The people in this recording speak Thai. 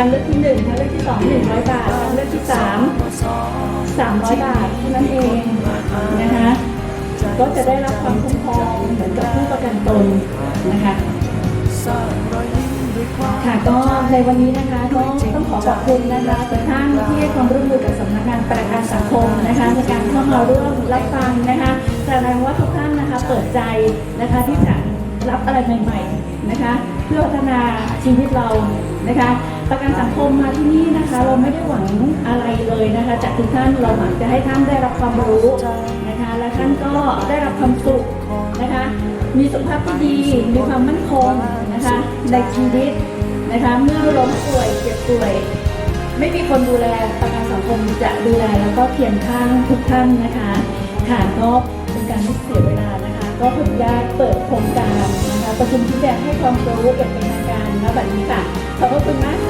างเลือกที่หนึ่งทางเลือกที่สองหนึ่งร้อยบาททางเลือกที่สามสามร้อยบาทเท่านั้นเองนะคะก็จะได้รับความคุ้มครองเหมือนกับผู้ประกันตนนะคะค่ะก็ในวันนี้นะคะก็ต้องขอขอบคุณนะคะทุกท่านที่ให้ความร่วมมือกับสำนักงานประกันสังคมนะคะในการเข้ามาร่วมรับฟังนะคะแสดงว่าทุกท่านนะคะเปิดใจนะคะที่จะ รับอะไรใหม่ๆนะคะ เพื่อพัฒนาชีวิตเรานะคะ ประกันสังคมมาที่นี่นะคะ เราไม่ได้หวังอะไรเลยนะคะจากทุกท่านเราหวังจะให้ท่านได้รับความรู้นะคะ และท่านก็ได้รับความสุขนะคะ มีสุขภาพที่ดีมีความมั่นคงนะคะในชีวิตนะคะเมื่อล้มป่วยเจ็บป่วยไม่มีคนดูแลประกันสังคมจะดูแลแล้วก็เคียงข้างทุกท่านนะคะค่ะก็เป็นการไม่เสียเว ก็ขออนุญาตเปิดโครงการนะคะประชุมชี้แจงให้ความรู้อย่างเป็นทางการณบัดนี้ค่ะ ขอบพระคุณมากค่ะ